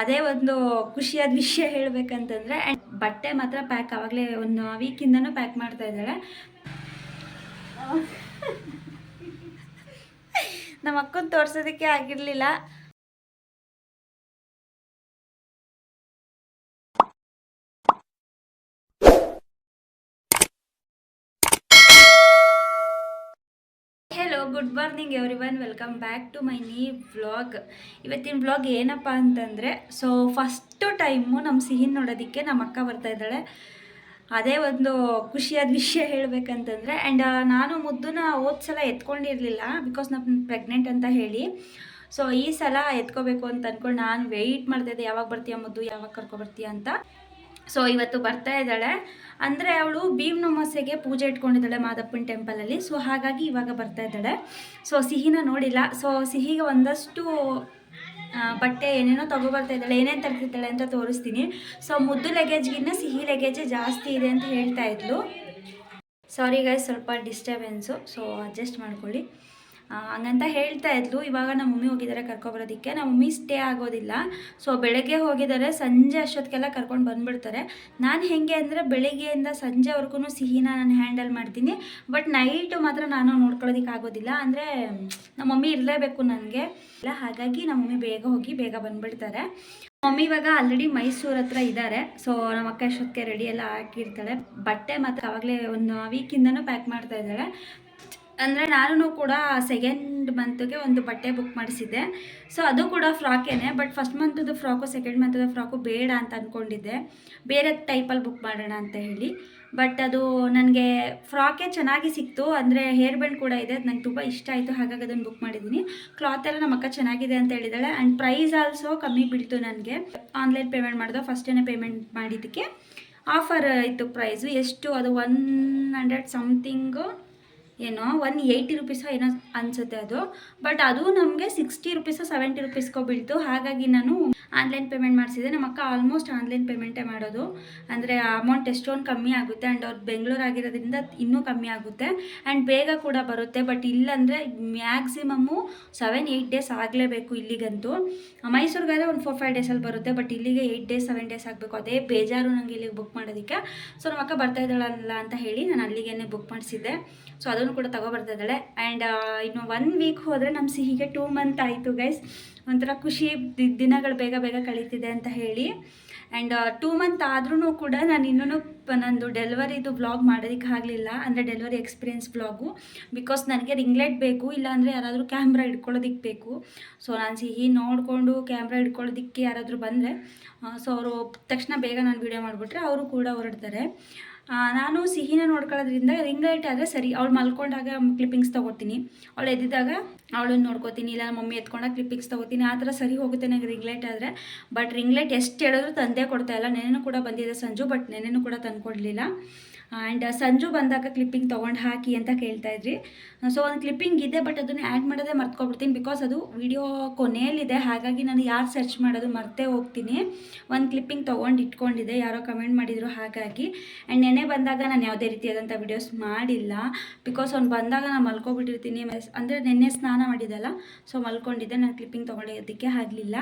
ಅದೇ ಒಂದು ಖುಷಿಯಾದ ವಿಷಯ ಹೇಳ್ಬೇಕಂತಂದ್ರೆ ಆ್ಯಂಡ್ ಬಟ್ಟೆ ಮಾತ್ರ ಪ್ಯಾಕ್ ಆವಾಗಲೇ ಒಂದು ವೀಕಿಂದನೂ ಪ್ಯಾಕ್ ಮಾಡ್ತಾ ಇದ್ದಾಳೆ. ನಮ್ಮ ಅಕ್ಕನ ತೋರ್ಸೋದಕ್ಕೆ ಆಗಿರಲಿಲ್ಲ. Good morning everyone welcome back to my new vlog ಇವತ್ತಿನ ವ್ಲಾಗ್ ಏನಪ್ಪ ಅಂತಂದರೆ ಸೊ ಫಸ್ಟು ಟೈಮು ನಮ್ಮ ಸಿಹಿನ ನೋಡೋದಕ್ಕೆ ನಮ್ಮ ಅಕ್ಕ ಬರ್ತಾ ಇದ್ದಾಳೆ. ಅದೇ ಒಂದು ಖುಷಿಯಾದ ವಿಷಯ ಹೇಳಬೇಕಂತಂದರೆ ಆ್ಯಂಡ್ ನಾನು ಮುದ್ದನ್ನ ಸಲ ಎತ್ಕೊಂಡಿರಲಿಲ್ಲ ಬಿಕಾಸ್ ನಾನು ಪ್ರೆಗ್ನೆಂಟ್ ಅಂತ ಹೇಳಿ. ಸೊ ಈ ಸಲ ಎತ್ಕೋಬೇಕು ಅಂತ ಅಂದ್ಕೊಂಡು ನಾನು ವೆಯ್ಟ್ ಮಾಡ್ತಾಯಿದ್ದೆ ಯಾವಾಗ ಬರ್ತೀಯ ಮುದ್ದು? ಯಾವಾಗ ಕರ್ಕೊಬರ್ತೀಯ ಅಂತ. ಸೊ ಇವತ್ತು ಬರ್ತಾ ಇದ್ದಾಳೆ. ಅಂದರೆ ಅವಳು ಭೀಮ್ ನಮಸ್ಸೆಗೆ ಪೂಜೆ ಇಟ್ಕೊಂಡಿದ್ದಾಳೆ ಮಾದಪ್ಪನ ಟೆಂಪಲಲ್ಲಿ ಸೊ ಹಾಗಾಗಿ ಇವಾಗ ಬರ್ತಾ ಇದ್ದಾಳೆ. ಸೊ ಸಿಹಿನ ನೋಡಿಲ್ಲ. ಸೊ ಸಿಹಿಗೆ ಒಂದಷ್ಟು ಬಟ್ಟೆ ಏನೇನೋ ತೊಗೊಬರ್ತಾ ಇದ್ದಾಳೆ. ಏನೇನು ತರ್ತಿದ್ದಾಳೆ ಅಂತ ತೋರಿಸ್ತೀನಿ. ಸೊ ಮುದ್ದು ಲಗೇಜ್ಗಿನ್ನ ಸಿಹಿ ಲಗೇಜೇ ಜಾಸ್ತಿ ಇದೆ ಅಂತ ಹೇಳ್ತಾ ಇದ್ಲು. ಸಾರಿ ಗೈಸ್ ಸ್ವಲ್ಪ ಡಿಸ್ಟರ್ಬೆನ್ಸು ಸೊ ಅಡ್ಜಸ್ಟ್ ಮಾಡ್ಕೊಳ್ಳಿ. ಹಂಗಂತ ಹೇಳ್ತಾ ಇದ್ಲು. ಇವಾಗ ನಮ್ಮ ಮಮ್ಮಿ ಹೋಗಿದ್ದಾರೆ ಕರ್ಕೊಬರೋದಕ್ಕೆ. ನಮ್ಮ ಮಮ್ಮಿ ಸ್ಟೇ ಆಗೋದಿಲ್ಲ. ಸೊ ಬೆಳಗ್ಗೆ ಹೋಗಿದ್ದಾರೆ ಸಂಜೆ ಅಷ್ಟೊತ್ತಿಗೆಲ್ಲ ಕರ್ಕೊಂಡು ಬಂದುಬಿಡ್ತಾರೆ. ನಾನು ಹೇಗೆ ಅಂದರೆ ಬೆಳಗ್ಗೆಯಿಂದ ಸಂಜೆವರೆಗೂ ಸಿಹಿನ ನಾನು ಹ್ಯಾಂಡಲ್ ಮಾಡ್ತೀನಿ. ಬಟ್ ನೈಟು ಮಾತ್ರ ನಾನು ನೋಡ್ಕೊಳ್ಳೋದಕ್ಕೆ ಆಗೋದಿಲ್ಲ. ಅಂದರೆ ನಮ್ಮ ಮಮ್ಮಿ ಇರಲೇಬೇಕು ನನಗೆ. ಇಲ್ಲ, ಹಾಗಾಗಿ ನಮ್ಮ ಮಮ್ಮಿ ಬೇಗ ಹೋಗಿ ಬೇಗ ಬಂದುಬಿಡ್ತಾರೆ. ಮಮ್ಮಿ ಇವಾಗ ಆಲ್ರೆಡಿ ಮೈಸೂರು ಹತ್ರ ಇದ್ದಾರೆ ಸೊ ನಮ್ಮ ಅಕ್ಕ ಅಷ್ಟೊತ್ತಿಗೆ ರೆಡಿ ಎಲ್ಲ ಹಾಕಿರ್ತಾಳೆ. ಬಟ್ಟೆ ಮಾತ್ರ ಆವಾಗಲೇ ಒಂದು ವೀಕಿಂದನೂ ಪ್ಯಾಕ್ ಮಾಡ್ತಾ ಇದ್ದಾಳೆ. ಅಂದರೆ ನಾನು ಕೂಡ ಸೆಕೆಂಡ್ ಮಂತ್ಗೆ ಒಂದು ಬಟ್ಟೆ ಬುಕ್ ಮಾಡಿಸಿದ್ದೆ. ಸೊ ಅದು ಕೂಡ ಫ್ರಾಕೇನೆ ಬಟ್ ಫಸ್ಟ್ ಮಂತದ್ದು ಫ್ರಾಕು ಸೆಕೆಂಡ್ ಮಂತದ ಫ್ರಾಕು ಬೇಡ ಅಂತ ಅಂದ್ಕೊಂಡಿದ್ದೆ ಬೇರೆ ಟೈಪಲ್ಲಿ ಬುಕ್ ಮಾಡೋಣ ಅಂತ ಹೇಳಿ. ಬಟ್ ಅದು ನನಗೆ ಫ್ರಾಕೇ ಚೆನ್ನಾಗಿ ಸಿಕ್ತು. ಅಂದರೆ ಹೇರ್ ಬ್ಯಾಂಡ್ ಕೂಡ ಇದೆ. ಅದು ನಂಗೆ ತುಂಬ ಇಷ್ಟ ಆಯಿತು. ಹಾಗಾಗಿ ಅದನ್ನು ಬುಕ್ ಮಾಡಿದ್ದೀನಿ. ಕ್ಲಾತ್ ಎಲ್ಲ ನಮ್ಮ ಅಕ್ಕ ಚೆನ್ನಾಗಿದೆ ಅಂತ ಹೇಳಿದ್ದಾಳೆ ಆ್ಯಂಡ್ ಪ್ರೈಸ್ ಆಲ್ಸೋ ಕಮ್ಮಿ ಬೀಳ್ತು ನನಗೆ. ಆನ್ಲೈನ್ ಪೇಮೆಂಟ್ ಮಾಡಿದೆ. ಫಸ್ಟೇ ಪೇಮೆಂಟ್ ಮಾಡಿದ್ದಕ್ಕೆ ಆಫರ್ ಇತ್ತು ಪ್ರೈಸು ಎಷ್ಟು? ಅದು ಒನ್ ಹಂಡ್ರೆಡ್ ಸಮಥಿಂಗು ಏನೋ ಒನ್ ಏಯ್ಟಿ ರುಪೀಸೋ ಏನೋ ಅನಿಸುತ್ತೆ ಅದು. ಬಟ್ ಅದು ನಮಗೆ ಸಿಕ್ಸ್ಟಿ ರುಪೀಸೋ ಸೆವೆಂಟಿ ರುಪೀಸ್ಗೋ ಬೀಳ್ತು. ಹಾಗಾಗಿ ನಾನು ಆನ್ಲೈನ್ ಪೇಮೆಂಟ್ ಮಾಡಿಸಿದೆ. ನಮ್ಮ ಅಕ್ಕ ಆಲ್ಮೋಸ್ಟ್ ಆನ್ಲೈನ್ ಪೇಮೆಂಟೇ ಮಾಡೋದು. ಅಂದರೆ ಅಮೌಂಟ್ ಎಷ್ಟೊಂದು ಕಮ್ಮಿ ಆಗುತ್ತೆ ಆ್ಯಂಡ್ ಅವ್ರು ಬೆಂಗಳೂರು ಆಗಿರೋದ್ರಿಂದ ಇನ್ನೂ ಕಮ್ಮಿ ಆಗುತ್ತೆ. ಆ್ಯಂಡ್ ಬೇಗ ಕೂಡ ಬರುತ್ತೆ. ಬಟ್ ಇಲ್ಲಂದರೆ ಮ್ಯಾಕ್ಸಿಮಮ್ಮು ಸೆವೆನ್ ಏಯ್ಟ್ ಡೇಸ್ ಆಗಲೇಬೇಕು ಇಲ್ಲಿಗಂತೂ. ಮೈಸೂರಿಗಾದ್ರೆ ಒಂದು ಫೋರ್ ಫೈವ್ ಡೇಸಲ್ಲಿ ಬರುತ್ತೆ. ಬಟ್ ಇಲ್ಲಿಗೆ ಏಯ್ಟ್ ಡೇಸ್ ಸೆವೆನ್ ಡೇಸ್ ಆಗಬೇಕು. ಅದೇ ಬೇಜಾರು ನನಗೆ ಇಲ್ಲಿಗೆ ಬುಕ್ ಮಾಡೋದಕ್ಕೆ. ಸೊ ನಮ್ಮ ಅಕ್ಕ ಬರ್ತಾ ಇದ್ದಾಳಲ್ಲ ಅಂತ ಹೇಳಿ ನಾನು ಅಲ್ಲಿಗೇನೆ ಬುಕ್ ಮಾಡಿಸಿದ್ದೆ. ಸೊ ಅದನ್ನು ಕೂಡ ತಗೊಬರ್ತಾ ಇದ್ದಾಳೆ ಆ್ಯಂಡ್ ಇನ್ನು ಒನ್ ವೀಕ್ ಹೋದರೆ ನಮ್ಮ ಸಿಹಿಗೆ ಟೂ ಮಂತ್ ಆಯಿತು ಗೈಸ್ ಒಂಥರ ಖುಷಿ ದಿನಗಳು ಬೇಗ ಬೇಗ ಕಳೀತಿದೆ ಅಂತ ಹೇಳಿ. ಆ್ಯಂಡ್ ಟೂ ಮಂತ್ ಆದ್ರೂ ಕೂಡ ನಾನು ಇನ್ನೂ ನಂದು ಡೆಲಿವರಿದು ಬ್ಲಾಗ್ ಮಾಡೋದಕ್ಕೆ ಆಗಲಿಲ್ಲ ಅಂದರೆ ಡೆಲಿವರಿ ಎಕ್ಸ್ಪೀರಿಯನ್ಸ್ ಬ್ಲಾಗು ಬಿಕಾಸ್ ನನಗೆ ರಿಂಗ್ಲೈಟ್ ಬೇಕು, ಇಲ್ಲಾಂದರೆ ಯಾರಾದರೂ ಕ್ಯಾಮ್ರಾ ಇಟ್ಕೊಳ್ಳೋದಕ್ಕೆ ಬೇಕು. ಸೊ ನಾನು ಸಿಹಿ ನೋಡಿಕೊಂಡು ಕ್ಯಾಮ್ರಾ ಇಟ್ಕೊಳ್ಳೋದಕ್ಕೆ ಯಾರಾದರೂ ಬಂದರೆ ಸೊ ಅವರು ತಕ್ಷಣ ಬೇಗ ನಾನು ವೀಡಿಯೋ ಮಾಡಿಬಿಟ್ರೆ ಅವರು ಕೂಡ ಹೊರಡ್ತಾರೆ. ನಾನು ಸಿಹಿನ ನೋಡ್ಕೊಳ್ಳೋದ್ರಿಂದ ರಿಂಗ್ ಲೈಟ್ ಆದರೆ ಸರಿ. ಅವಳು ಮಲ್ಕೊಂಡಾಗ ಕ್ಲಿಪ್ಪಿಂಗ್ಸ್ ತೊಗೋತೀನಿ. ಅವಳು ಎದ್ದಿದಾಗ ಅವಳನ್ನು ನೋಡ್ಕೋತೀನಿ. ಇಲ್ಲ ಮಮ್ಮಿ ಎತ್ಕೊಂಡಾಗ ಕ್ಲಿಪ್ಪಿಂಗ್ಸ್ ತೊಗೋತೀನಿ. ಆ ಥರ ಸರಿ ಹೋಗುತ್ತೆ ನನಗೆ ರಿಂಗ್ ಲೈಟ್ ಆದರೆ. ಬಟ್ ರಿಂಗ್ ಲೈಟ್ ಎಷ್ಟು ಹೇಳಿದ್ರು ತಂದೆ ಕೊಡ್ತಾ ಇಲ್ಲ. ನೆನೆನೂ ಕೂಡ ಬಂದಿದೆ ಸಂಜು ಬಟ್ ನೆನೆನೂ ಕೂಡ ತಂದು ಕೊಡಲಿಲ್ಲ ಆ್ಯಂಡ್ ಸಂಜು ಬಂದಾಗ ಕ್ಲಿಪ್ಪಿಂಗ್ ತೊಗೊಂಡು ಹಾಕಿ ಅಂತ ಕೇಳ್ತಾ ಇದ್ರಿ. ಸೊ ಒಂದು ಕ್ಲಿಪ್ಪಿಂಗ್ ಇದೆ ಬಟ್ ಅದನ್ನು ಆ್ಯಡ್ ಮಾಡೋದೇ ಮರ್ತ್ಕೊಬಿಡ್ತೀನಿ ಬಿಕಾಸ್ ಅದು ವಿಡಿಯೋ ಕೊನೆಯಲ್ಲಿದೆ. ಹಾಗಾಗಿ ನಾನು ಯಾರು ಸರ್ಚ್ ಮಾಡೋದು ಮರ್ತೇ ಹೋಗ್ತೀನಿ. ಒಂದು ಕ್ಲಿಪ್ಪಿಂಗ್ ತೊಗೊಂಡು ಇಟ್ಕೊಂಡಿದ್ದೆ, ಯಾರೋ ಕಮೆಂಟ್ ಮಾಡಿದರು ಹಾಗಾಗಿ. ಆ್ಯಂಡ್ ನೆನೆ ಬಂದಾಗ ನಾನು ಯಾವುದೇ ರೀತಿಯಾದಂಥ ವಿಡಿಯೋಸ್ ಮಾಡಿಲ್ಲ. ಬಿಕಾಸ್ ಅವ್ನು ಬಂದಾಗ ನಾನು ಮಲ್ಕೊಬಿಟ್ಟಿರ್ತೀನಿ. ಅಂದರೆ ನೆನ್ನೆ ಸ್ನಾನ ಮಾಡಿದ್ದಲ್ಲ ಸೊ ಮಲ್ಕೊಂಡಿದ್ದೆ. ನಾನು ಕ್ಲಿಪ್ಪಿಂಗ್ ತೊಗೊಂಡಿದ್ದಕ್ಕೆ ಆಗಲಿಲ್ಲ.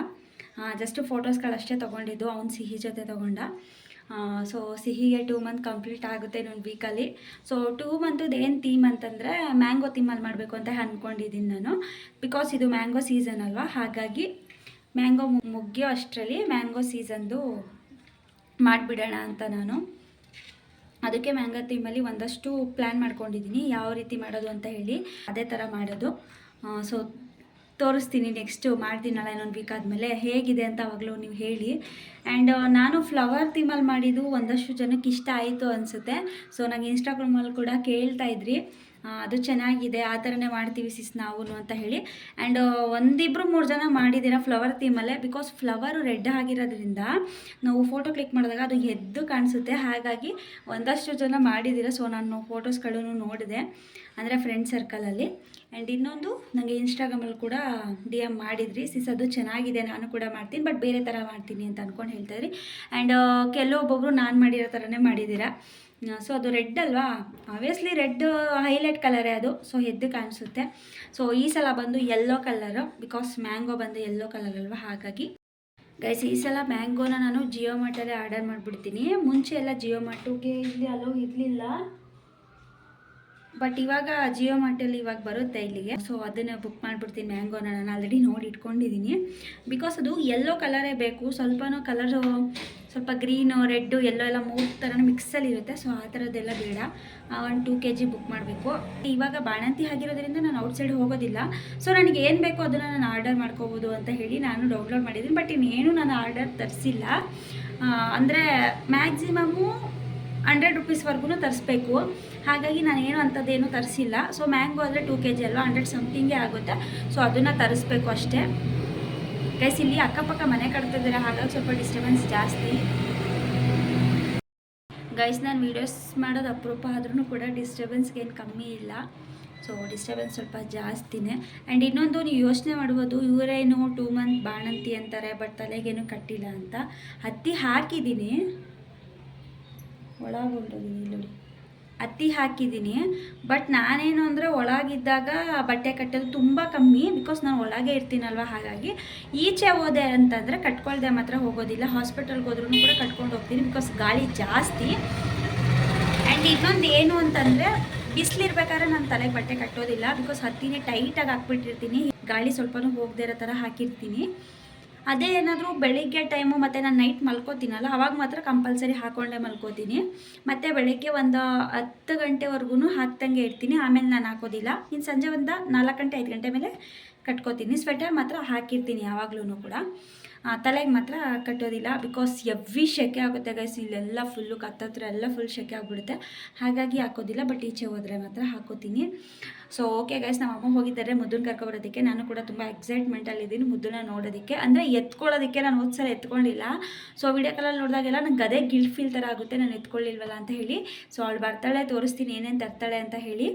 ಜಸ್ಟ್ ಫೋಟೋಸ್ಗಳಷ್ಟೇ ತೊಗೊಂಡಿದ್ದು, ಅವ್ನು ಸಿಹಿ ಜೊತೆ ತೊಗೊಂಡ. ಸೊ ಸಿಹಿಗೆ ಟೂ ಮಂತ್ ಕಂಪ್ಲೀಟ್ ಆಗುತ್ತೆ ಇನ್ನೊಂದು ವೀಕಲ್ಲಿ ಸೊ ಟೂ ಮಂತದ್ದು ಏನು ಥೀಮ್ ಅಂತಂದರೆ ಮ್ಯಾಂಗೋ ಥೀಮಲ್ಲಿ ಮಾಡಬೇಕು ಅಂತ ಅಂದ್ಕೊಂಡಿದ್ದೀನಿ ನಾನು. ಬಿಕಾಸ್ ಇದು ಮ್ಯಾಂಗೋ ಸೀಸನ್ ಅಲ್ವಾ, ಹಾಗಾಗಿ ಮ್ಯಾಂಗೋ ಮುಗಿಯೋ ಅಷ್ಟರಲ್ಲಿ ಮ್ಯಾಂಗೋ ಸೀಸನ್ದು ಮಾಡಿಬಿಡೋಣ ಅಂತ ನಾನು. ಅದಕ್ಕೆ ಮ್ಯಾಂಗೋ ಥೀಮಲ್ಲಿ ಒಂದಷ್ಟು ಪ್ಲ್ಯಾನ್ ಮಾಡ್ಕೊಂಡಿದ್ದೀನಿ ಯಾವ ರೀತಿ ಮಾಡೋದು ಅಂತ ಹೇಳಿ. ಅದೇ ಥರ ಮಾಡೋದು. ಸೊ ತೋರಿಸ್ತೀನಿ ನೆಕ್ಸ್ಟು, ಮಾಡ್ತೀನಲ್ಲ ಇನ್ನೊಂದು ವೀಕ್ ಆದಮೇಲೆ. ಹೇಗಿದೆ ಅಂತ ಅವಾಗಲೂ ನೀವು ಹೇಳಿ. ಆ್ಯಂಡ್ ನಾನು ಫ್ಲವರ್ ಥೀಮಲ್ಲಿ ಮಾಡಿದ್ದು ಒಂದಷ್ಟು ಜನಕ್ಕೆ ಇಷ್ಟ ಆಯಿತು ಅನಿಸುತ್ತೆ. ಸೊ ನಂಗೆ ಇನ್ಸ್ಟಾಗ್ರಾಮಲ್ಲಿ ಕೂಡ ಕೇಳ್ತಾ ಇದ್ರಿ. ಅದು ಚೆನ್ನಾಗಿದೆ, ಆ ಥರನೇ ಮಾಡ್ತೀವಿ ಸಿಸ್ ನಾವು ಅಂತ ಹೇಳಿ. ಆ್ಯಂಡ್ ಒಂದಿಬ್ಬರು ಮೂರು ಜನ ಮಾಡಿದ್ದೀರಾ ಫ್ಲವರ್ ಥೀಮಲ್ಲೇ ಬಿಕಾಸ್ ಫ್ಲವರು ರೆಡ್ ಆಗಿರೋದ್ರಿಂದ ನಾವು ಫೋಟೋ ಕ್ಲಿಕ್ ಮಾಡಿದಾಗ ಅದು ಎದ್ದು ಕಾಣಿಸುತ್ತೆ. ಹಾಗಾಗಿ ಒಂದಷ್ಟು ಜನ ಮಾಡಿದ್ದೀರಾ ಸೊ ನಾನು ಫೋಟೋಸ್ಗಳನ್ನು ನೋಡಿದೆ ಅಂದರೆ ಫ್ರೆಂಡ್ ಸರ್ಕಲಲ್ಲಿ ಆ್ಯಂಡ್ ಇನ್ನೊಂದು ನನಗೆ ಇನ್ಸ್ಟಾಗ್ರಾಮಲ್ಲಿ ಕೂಡ ಡಿ ಎಂ ಮಾಡಿದ್ರಿ. ಸಿಸ್ ಅದು ಚೆನ್ನಾಗಿದೆ. ನಾನು ಕೂಡ ಮಾಡ್ತೀನಿ ಬಟ್ ಬೇರೆ ಥರ ಮಾಡ್ತೀನಿ ಅಂತ ಅಂದ್ಕೊಂಡು ಹೇಳ್ತಾ ಇದ್ರಿ. ಆ್ಯಂಡ್ ಕೆಲವೊಬ್ಬೊಬ್ಬರು ನಾನು ಮಾಡಿರೋ ಥರನೇ ಮಾಡಿದ್ದೀರಾ ಸೊ ಅದು ರೆಡ್ ಅಲ್ವಾ? ಆಬ್ವಿಯಸ್ಲಿ ರೆಡ್ ಹೈಲೈಟ್ ಕಲರೇ ಅದು. ಸೊ ಎದ್ದು ಕಾಣಿಸುತ್ತೆ. ಸೊ ಈ ಸಲ ಬಂದು ಯೆಲ್ಲೋ ಕಲರು ಬಿಕಾಸ್ ಮ್ಯಾಂಗೋ ಬಂದು ಯೆಲ್ಲೋ ಕಲರ್ ಅಲ್ವಾ? ಹಾಗಾಗಿ ಗೈಸ್ ಈ ಸಲ ಮ್ಯಾಂಗೋನ ನಾನು ಜಿಯೋ ಮಾರ್ಟಲ್ಲೇ ಆರ್ಡರ್ ಮಾಡಿಬಿಡ್ತೀನಿ. ಮುಂಚೆ ಎಲ್ಲ ಜಿಯೋ ಮಾರ್ಟುಗೆ ಇಲ್ಲಿ ಅಲೋ ಇರಲಿಲ್ಲ. ಬಟ್ ಇವಾಗ ಜಿಯೋ ಮಾರ್ಟಲ್ಲಿ ಇವಾಗ ಬರುತ್ತೆ ಇಲ್ಲಿಗೆ. ಸೊ ಅದನ್ನು ಬುಕ್ ಮಾಡಿಬಿಡ್ತೀನಿ ಮ್ಯಾಂಗೋನ ನಾನು ಆಲ್ರೆಡಿ ನೋಡಿ ಇಟ್ಕೊಂಡಿದ್ದೀನಿ. ಬಿಕಾಸ್ ಅದು ಎಲ್ಲೋ ಕಲರೇ ಬೇಕು. ಸ್ವಲ್ಪನೂ ಕಲರು ಸ್ವಲ್ಪ ಗ್ರೀನು ರೆಡ್ಡು ಎಲ್ಲೋ ಎಲ್ಲ ಮೂರು ಥರನೂ ಮಿಕ್ಸಲ್ಲಿ ಇರುತ್ತೆ. ಸೊ ಆ ಥರದ್ದೆಲ್ಲ ಬೇಡ. ಒಂದು ಟೂ ಕೆ ಜಿ ಬುಕ್ ಮಾಡಬೇಕು. ಇವಾಗ ಬಾಣಂತಿ ಆಗಿರೋದ್ರಿಂದ ನಾನು ಔಟ್ಸೈಡ್ ಹೋಗೋದಿಲ್ಲ. ಸೊ ನನಗೆ ಏನು ಬೇಕೋ ಅದನ್ನು ನಾನು ಆರ್ಡರ್ ಮಾಡ್ಕೋಬೋದು ಅಂತ ಹೇಳಿ ನಾನು ಡೌನ್ಲೋಡ್ ಮಾಡಿದ್ದೀನಿ. ಬಟ್ ಇನ್ನೇನು ನಾನು ಆರ್ಡರ್ ತರಿಸಿಲ್ಲ. ಅಂದರೆ ಮ್ಯಾಕ್ಸಿಮಮ್ಮು ಹಂಡ್ರೆಡ್ ರುಪೀಸ್ವರೆಗೂ ತರಿಸ್ಬೇಕು. ಹಾಗಾಗಿ ನಾನು ಏನು ಅಂಥದ್ದೇನು ತರಿಸಿಲ್ಲ. ಸೊ ಮ್ಯಾಂಗೋ ಆದರೆ ಟೂ ಕೆ ಜಿ ಅಲ್ವಾ ಹಂಡ್ರೆಡ್ ಸಮಥಿಂಗೇ ಆಗುತ್ತೆ. ಸೊ ಅದನ್ನು ತರಿಸ್ಬೇಕು ಅಷ್ಟೇ. ಗೈಸ್ ಇಲ್ಲಿ ಅಕ್ಕಪಕ್ಕ ಮನೆ ಕಟ್ತಿದ್ದಾರೆ ಹಾಗಾಗಿ ಸ್ವಲ್ಪ ಡಿಸ್ಟರ್ಬೆನ್ಸ್ ಜಾಸ್ತಿ. ಗೈಸ್ ನಾನು ವೀಡಿಯೋಸ್ ಮಾಡೋದು ಅಪರೂಪ ಆದ್ರೂ ಕೂಡ ಡಿಸ್ಟರ್ಬೆನ್ಸ್ಗೆ ಏನು ಕಮ್ಮಿ ಇಲ್ಲ. ಸೊ ಡಿಸ್ಟರ್ಬೆನ್ಸ್ ಸ್ವಲ್ಪ ಜಾಸ್ತಿನೇ. ಆ್ಯಂಡ್ ಇನ್ನೊಂದು ನೀವು ಯೋಚನೆ ಮಾಡ್ಬೋದು ಇವರೇನು ಟೂ ಮಂತ್ ಬಾಣಂತಿ ಅಂತಾರೆ ಬಟ್ ತಲೆಗೇನು ಕಟ್ಟಿಲ್ಲ ಅಂತ. ಹತ್ತಿ ಹಾಕಿದ್ದೀನಿ ಒಳಗೆ ಹೊರಟೋಗಿದ್ದೀನಿ ನೋಡಿ. ಹತ್ತಿ ಹಾಕಿದ್ದೀನಿ. ಬಟ್ ನಾನೇನು ಅಂದರೆ ಒಳಗಿದ್ದಾಗ ಬಟ್ಟೆ ಕಟ್ಟೋದು ತುಂಬ ಕಮ್ಮಿ ಬಿಕಾಸ್ ನಾನು ಒಳಗೆ ಇರ್ತೀನಲ್ವ ಹಾಗಾಗಿ. ಈಚೆ ಹೋದೆ ಅಂತಂದರೆ ಕಟ್ಕೊಳ್ದೆ ಮಾತ್ರ ಹೋಗೋದಿಲ್ಲ. ಹಾಸ್ಪಿಟಲ್ಗೆ ಹೋದ್ರೂ ಕೂಡ ಕಟ್ಕೊಂಡು ಹೋಗ್ತೀನಿ ಬಿಕಾಸ್ ಗಾಳಿ ಜಾಸ್ತಿ. ಆ್ಯಂಡ್ ಇನ್ನೊಂದು ಏನು ಅಂತಂದರೆ ಬಿಸಿಲಿರ್ಬೇಕಾದ್ರೆ ನಾನು ತಲೆಗೆ ಬಟ್ಟೆ ಕಟ್ಟೋದಿಲ್ಲ ಬಿಕಾಸ್ ಹತ್ತಿನೇ ಟೈಟಾಗಿ ಹಾಕ್ಬಿಟ್ಟಿರ್ತೀನಿ. ಗಾಳಿ ಸ್ವಲ್ಪನೂ ಹೋಗದೇ ಇರೋ ಥರ ಹಾಕಿರ್ತೀನಿ. ಅದೇ ಏನಾದರೂ ಬೆಳಿಗ್ಗೆ ಟೈಮು ಮತ್ತು ನಾನು ನೈಟ್ ಮಲ್ಕೋತೀನಲ್ಲ, ಅವಾಗ ಮಾತ್ರ ಕಂಪಲ್ಸರಿ ಹಾಕೊಂಡೇ ಮಲ್ಕೋತೀನಿ. ಮತ್ತು ಬೆಳಿಗ್ಗೆ ಒಂದು ಹತ್ತು ಗಂಟೆವರೆಗೂ ಹಾಕ್ದಂಗೆ ಇರ್ತೀನಿ, ಆಮೇಲೆ ನಾನು ಹಾಕೋದಿಲ್ಲ. ಇನ್ನು ಸಂಜೆ ಒಂದು ನಾಲ್ಕು ಗಂಟೆ, ಐದು ಗಂಟೆ ಮೇಲೆ ಕಟ್ಕೋತೀನಿ. ಸ್ವೆಟರ್ ಮಾತ್ರ ಹಾಕಿರ್ತೀನಿ ಯಾವಾಗ್ಲೂ ಕೂಡ. ತಲೆಗೆ ಮಾತ್ರ ಕಟ್ಟೋದಿಲ್ಲ ಬಿಕಾಸ್ ಎವ್ರಿ ಶೆಕೆ ಆಗುತ್ತೆ ಗೈಸ್ ಇಲ್ಲೆಲ್ಲ ಫುಲ್ಲು ಕತ್ತತ್ರ ಎಲ್ಲ ಫುಲ್ ಶೆಕೆ ಆಗಿಬಿಡುತ್ತೆ. ಹಾಗಾಗಿ ಹಾಕೋದಿಲ್ಲ ಬಟ್ ಈಚೆ ಹೋದರೆ ಮಾತ್ರ ಹಾಕೋತೀನಿ. ಸೊ ಓಕೆ ಗೈಸ್ ನಮ್ಮ ಅಮ್ಮ ಹೋಗಿದ್ದಾರೆ ಮುದ್ದನ್ನ ಕರ್ಕೊಬರೋದಕ್ಕೆ ನಾನು ಕೂಡ ತುಂಬ ಎಕ್ಸೈಟ್ಮೆಂಟಲ್ಲಿದ್ದೀನಿ ಮುದ್ದನ್ನ ನೋಡೋದಕ್ಕೆ. ಅಂದರೆ ಎತ್ಕೊಳ್ಳೋದಕ್ಕೆ ನಾನು ಹೋದ ಸಲ ಎತ್ಕೊಂಡಿಲ್ಲ. ಸೊ ವಿಡಿಯೋ ಕಾಲಲ್ಲಿ ನೋಡಿದಾಗೆಲ್ಲ ನಂಗೆ ಅದೇ ಗಿಲ್ಟ್ ಫೀಲ್ ಥರ ಆಗುತ್ತೆ, ನಾನು ಎತ್ಕೊಳ್ಳಿಲ್ವಲ್ಲ ಅಂತ ಹೇಳಿ. ಸೊ ಅವಳು ಬರ್ತಾಳೆ, ತೋರಿಸ್ತೀನಿ, ಏನೇನು ತರ್ತಾಳೆ ಅಂತ ಹೇಳಿ.